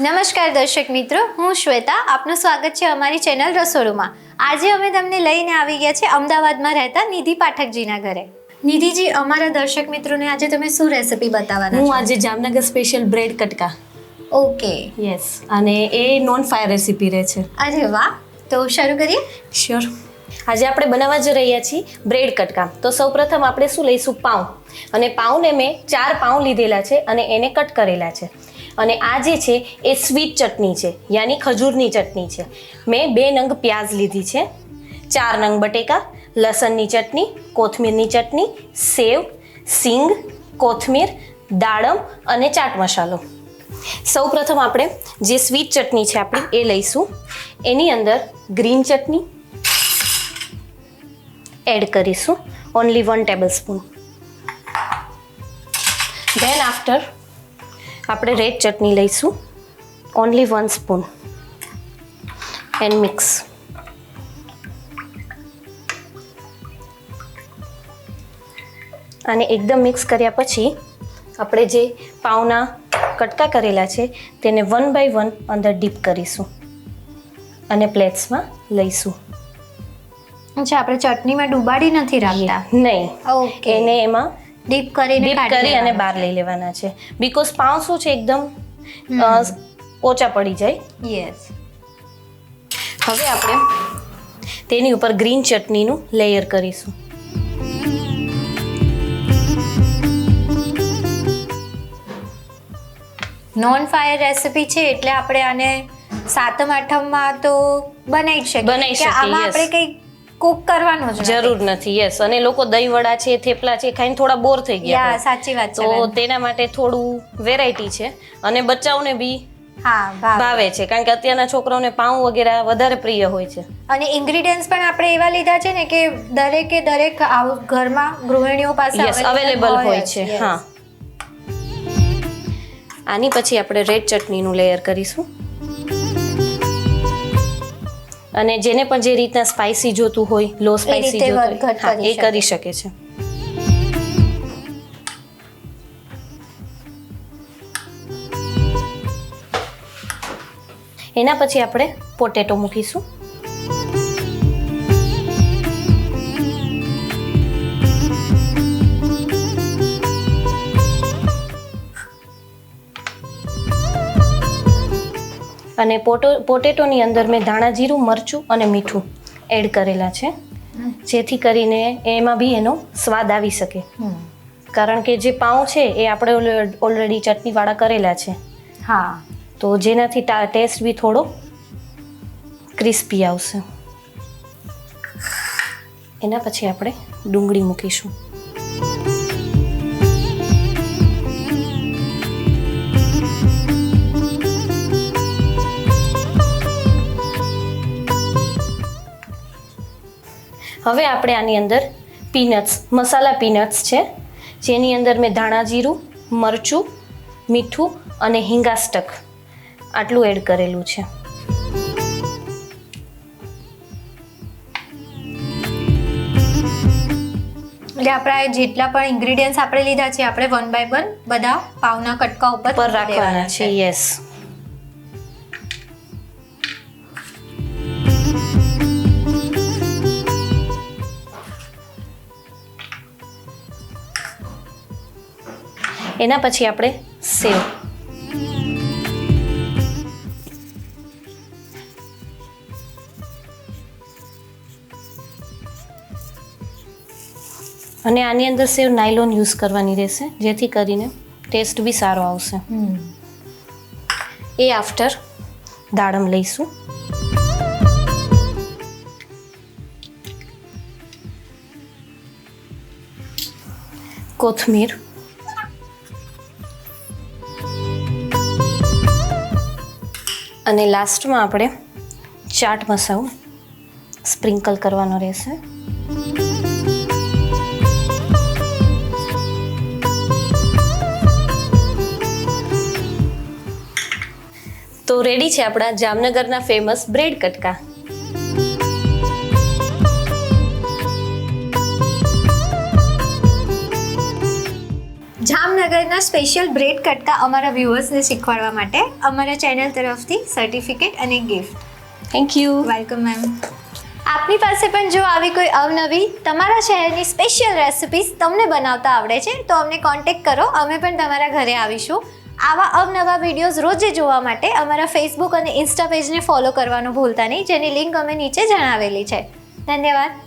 નમસ્કાર દર્શક મિત્રો હું શ્વેતા. આપનું સ્વાગત છે અમારી ચેનલ રસોડુમાં. આજે અમે તમને લઈને આવી ગયા છે અમદાવાદમાં રહેતા નિધિ પાઠકજીના ઘરે. નિધિજી અમારા દર્શક મિત્રોને આજે તમે શું રેસિપી બતાવવાના હું આજે જામનગર સ્પેશિયલ બ્રેડ કટકા. ઓકે. યસ અને એ નોન ફાયર રેસીપી રહે છે. અરે વાહ! તો શરૂ કરીએ? શ્યોર આજે આપણે બનાવવા જ રહ્યા છીએ બ્રેડ કટકા. તો સૌપ્રથમ આપણે શું લઈશું? પાઉં. અને પાઉંને મેં ચાર પાઉં લીધેલા છે અને એને કટ કરેલા છે. અને આ જે છે, એ સ્વીટ ચટણી છે, યાની ખજૂરની ચટણી છે. મેં બે નંગ પ્યાઝ લીધી છે, ચાર નંગ બટેકા, લસણની ચટણી, કોથમીરની ચટણી, સેવ, સિંગ, કોથમીર, દાડમ અને ચાટ મસાલો. સૌ પ્રથમ આપણે જે સ્વીટ ચટણી છે આપણી, એ લઈશું. એની અંદર ગ્રીન ચટણી એડ કરીશું. Only one tablespoon then after આપણે રેડ ચટણી લઈશું. Only one spoon and mix અને એકદમ મિક્સ કર્યા પછી આપણે જે પાઉના કટકા કરેલા છે તેને વન બાય વન અંદર ડીપ કરીશું. અને પ્લેટ્સમાં લઈશું. અચ્છા આપણે ચટણીમાં ડુબાડી નથી રાખતા નહીં. ઓકે એને એમાં ડીપ કરીને ડીપ કરી અને. બહાર લઈ લેવાના છે. બીકોઝ પાઉં શું છે એકદમ ઓછા પડી જાય. યસ હવે આપણે તેની ઉપર ગ્રીન ચટણીનું લેયર કરીશું. નોન ફાયર રેસિપી છે એટલે આપણે આને સાતમ આઠમમાં તો બનાવી જ શકીએ. બનાવી શકીએ, આમાં આપણે કંઈ કુક કરવાનું જ જરૂર નથી યસ અને લોકો દહીં વડા છે થેપલા છે ખાઈને થોડા બોર થઈ ગયા સાચી વાત છે તો તેના માટે થોડું વેરાયટી છે અને બચ્ચાઓને બી હા ભાવે. છે કારણ કે અત્યારના છોકરાઓને પાઉં વગેરે વધારે પ્રિય હોય છે. અને ઇન્ગ્રેડિયન્ટ્સ પણ આપણે એવા લીધા છે ને કે દરેકે દરેક ઘરમાં ગૃહિણીઓ પાસે અવેલેબલ હોય છે હા. આની પછી આપણે રેડ ચટણીનું લેયર કરીશું. અને જેને પણ જે રીતના સ્પાઇસી જોતું હોય લો સ્પાઇસી જોતું હોય હા, એ કરી શકે છે. એના પછી આપણે પોટેટો મૂકીશું. અને પોટો પોટેટોની અંદર મેં ધાણા જીરું મરચું અને મીઠું એડ કરેલા છે. જેથી કરીને એમાં બી એનો સ્વાદ આવી શકે. કારણ કે જે પાઉં છે એ આપણે ઓલરેડી ચટણીવાળા કરેલા છે. હા. તો જેનાથી ટેસ્ટ બી થોડો ક્રિસ્પી આવશે. એના પછી આપણે ડુંગળી મૂકીશું. હવે આપણે આની અંદર પીનટ્સ મસાલા પીનટ્સ છે. જેની અંદર મેં ધાણા જીરું મરચું મીઠું અને હિંગાસ્ટક આટલું એડ કરેલું છે. એટલે આપણા જેટલા પણ ઇન્ગ્રેડિયન્ટ્સ આપણે લીધા છે આપણે વન બાય વન બધા પાવના કટકા ઉપર પર રાખવાના છે યસ એના પછી આપણે સેવ. અને આની અંદર સેવ નાયલોન યુઝ કરવાની રહેશે જેથી કરીને ટેસ્ટ બી સારો આવશે. એ આફ્ટર દાડમ લઈશું. કોથમીર. અને લાસ્ટમાં આપણે ચાટ મસાલો સ્પ્રિંકલ કરવાનો રહેશે. તો રેડી છે આપણા જામનગરના ફેમસ બ્રેડ કટકા. જામનગરના સ્પેશિયલ બ્રેડ કટકા અમારા વ્યુઅર્સને શીખવાડવા માટે અમારા ચેનલ તરફથી સર્ટિફિકેટ અને gift thank you welcome ma'am આપની પાસે પણ જો આવી કોઈ અવનવી તમારા શહેરની સ્પેશિયલ રેસિપીસ તમને બનાવતા આવડે છે તો અમને કોન્ટેક્ટ કરો. અમે પણ તમારા ઘરે આવીશું. આવા અવનવા વિડીયોઝ રોજે જોવા માટે અમારા ફેસબુક અને ઇન્સ્ટા પેજને ફોલો કરવાનું ભૂલતા નહીં જેની લિંક અમે નીચે જણાવેલી છે. ધન્યવાદ.